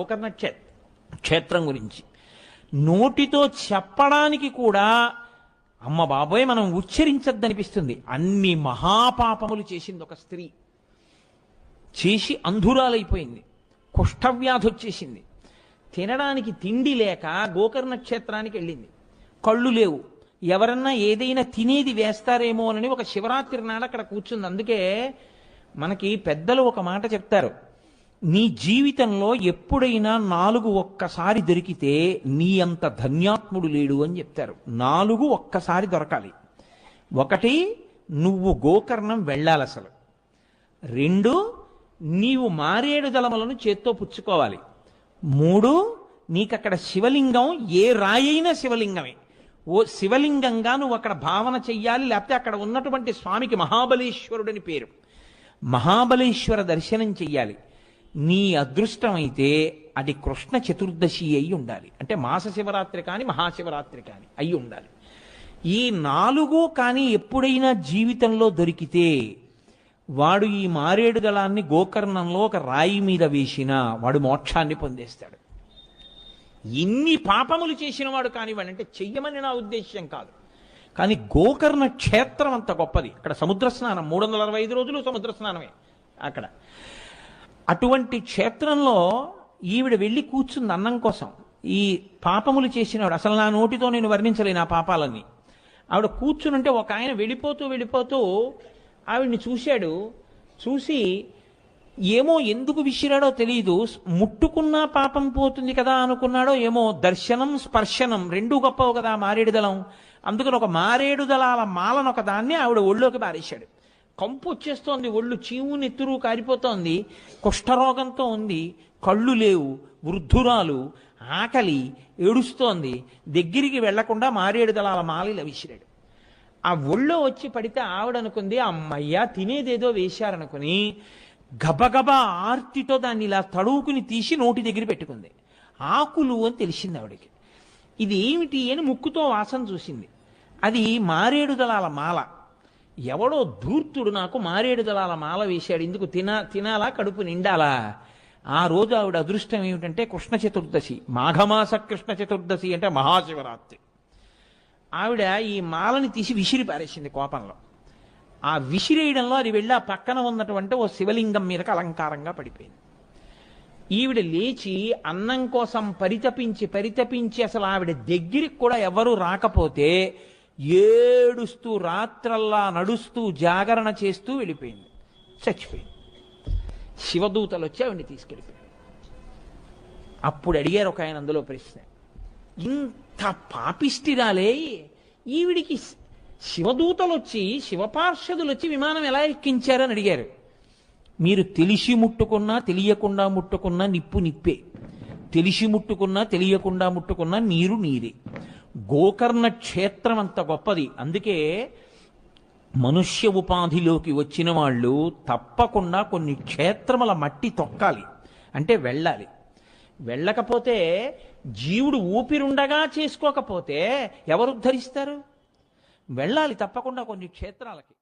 గోకర్ణ క్షే క్షేత్రం గురించి. నోటితో చెప్పడానికి కూడా అమ్మ బాబోయ్ మనం ఉచ్చరించద్దనిపిస్తుంది. అన్ని మహాపాపములు చేసింది ఒక స్త్రీ. చేసి అంధురాలైపోయింది. కుష్ఠవ్యాధి వచ్చేసింది తినడానికి తిండి లేక గోకర్ణ క్షేత్రానికి వెళ్ళింది. కళ్ళు లేవు. ఎవరన్నా ఏదైనా తినేది వేస్తారేమో అని ఒక శివరాత్రి నాడు అక్కడ కూర్చుంది. అందుకే మనకి పెద్దలు ఒక మాట చెప్తారు. నీ జీవితంలో ఎప్పుడైనా నాలుగు ఒక్కసారి దొరికితే నీ అంత ధన్యాత్ముడు లేడు అని చెప్తారు. నాలుగు ఒక్కసారి దొరకాలి. ఒకటి నువ్వు గోకర్ణం వెళ్ళాలి అసలు. రెండు నీవు మారేడు దళములను చేత్తో పుచ్చుకోవాలి. మూడు నీకక్కడ శివలింగం ఏ రాయైనా శివలింగమే. ఓ శివలింగంగా నువ్వు అక్కడ భావన చెయ్యాలి లేకపోతే అక్కడ ఉన్నటువంటి స్వామికి మహాబలేశ్వరుడని పేరు. మహాబలేశ్వర దర్శనం చెయ్యాలి. నీ అదృష్టమైతే అది కృష్ణ చతుర్దశి అయి ఉండాలి. అంటే మాస శివరాత్రి కానీ మహాశివరాత్రి కానీ అయి ఉండాలి. ఈ నాలుగు కానీ ఎప్పుడైనా జీవితంలో దొరికితే వాడు ఈ మారేడు దళాన్ని గోకర్ణంలో ఒక రాయి మీద వేసినా వాడు మోక్షాన్ని పొందేస్తాడు. ఇన్ని పాపములు చేసిన వాడు కానివ్వండి అంటే చెయ్యమని నా ఉద్దేశ్యం కాదు. కానీ గోకర్ణ క్షేత్రం అంత గొప్పది. అక్కడ సముద్ర స్నానం మూడు వందల అరవై ఐదు రోజులు సముద్ర స్నానమే అక్కడ. అటువంటి క్షేత్రంలో ఈవిడ వెళ్ళి కూర్చుంది అన్నం కోసం. ఈ పాపములు చేసినవాడు అసలు నా నోటితో నేను వర్ణించలేను ఆ పాపాలన్నీ. ఆవిడ కూర్చునుంటే ఒక ఆయన వెళ్ళిపోతూ వెళ్ళిపోతూ ఆవిడ్ని చూశాడు. చూసి ఏమో ఎందుకు విసిరాడో తెలియదు ముట్టుకున్నా పాపం పోతుంది కదా అనుకున్నాడో ఏమో దర్శనం స్పర్శనం రెండు గొప్పవు కదా మారేడుదలం. అందుకని ఒక మారేడుదలాల మాలను ఒక దాన్ని ఆవిడ ఒళ్ళోకి బారేశాడు కంపు వచ్చేస్తోంది ఒళ్ళు చీము నెత్తురు కారిపోతోంది కుష్ఠరోగంతో ఉంది కళ్ళు లేవు వృద్ధురాలు ఆకలి ఏడుస్తోంది దగ్గరికి వెళ్ళకుండా మారేడు దళాల మాలిల విసిరాడు ఆ ఒళ్ళో వచ్చి పడితే ఆవిడనుకుంది అమ్మయ్యా తినేదేదో వేశారనుకుని గబగబా ఆర్తితో దాన్ని ఇలా తడువుకుని తీసి నోటి దగ్గర పెట్టుకుంది. ఆకులు అని తెలిసింది ఆవిడకి. ఇది ఏమిటి అని ముక్కుతో వాసన చూసింది. అది మారేడు దళాల మాల. ఎవడో ధూర్తుడు నాకు మారేడు దళాల మాల వేశాడు. ఇందుకు తిన తినాలా కడుపు నిండాలా? ఆ రోజు ఆవిడ అదృష్టం ఏమిటంటే కృష్ణ చతుర్దశి. మాఘమాస కృష్ణ చతుర్దశి అంటే మహాశివరాత్రి. ఆవిడ ఈ మాలని తీసి విసిరి పారేసింది కోపంలో. ఆ విసిరేయడంలో అది వెళ్ళి ఆ పక్కన ఉన్నటువంటి ఓ శివలింగం మీదకి అలంకారంగా పడిపోయింది. ఈవిడ లేచి అన్నం కోసం పరితపించి పరితపించి అసలు ఆవిడ దగ్గరికి కూడా ఎవరు రాకపోతే ఏడుస్తూ రాత్రల్లా నడుస్తూ జాగరణ చేస్తూ వెళ్ళిపోయింది. చచ్చిపోయింది. శివదూతలు వచ్చి ఆవిడని తీసుకెళ్ళిపోయింది అప్పుడు అడిగారు ఒక ఆయన అందులో ప్రశ్న ఇంత పాపిష్టిరాలే ఈవిడికి శివదూతలు వచ్చి శివపార్షదులు వచ్చి విమానం ఎలా ఎక్కించారని అడిగారు. మీరు తెలిసి ముట్టుకున్నా తెలియకుండా ముట్టుకున్నా నిప్పు నిప్పే. తెలిసి ముట్టుకున్నా తెలియకుండా ముట్టుకున్నా నీరు నీరే. గోకర్ణ క్షేత్రం అంత గొప్పది. అందుకే మనుష్య ఉపాధిలోకి వచ్చిన వాళ్ళు తప్పకుండా కొన్ని క్షేత్రముల మట్టి తొక్కాలి. అంటే వెళ్ళాలి. వెళ్ళకపోతే జీవుడు ఊపిరుండగా చేసుకోకపోతే ఎవరు ఉద్ధరిస్తారు? వెళ్ళాలి తప్పకుండా కొన్ని క్షేత్రాలకి.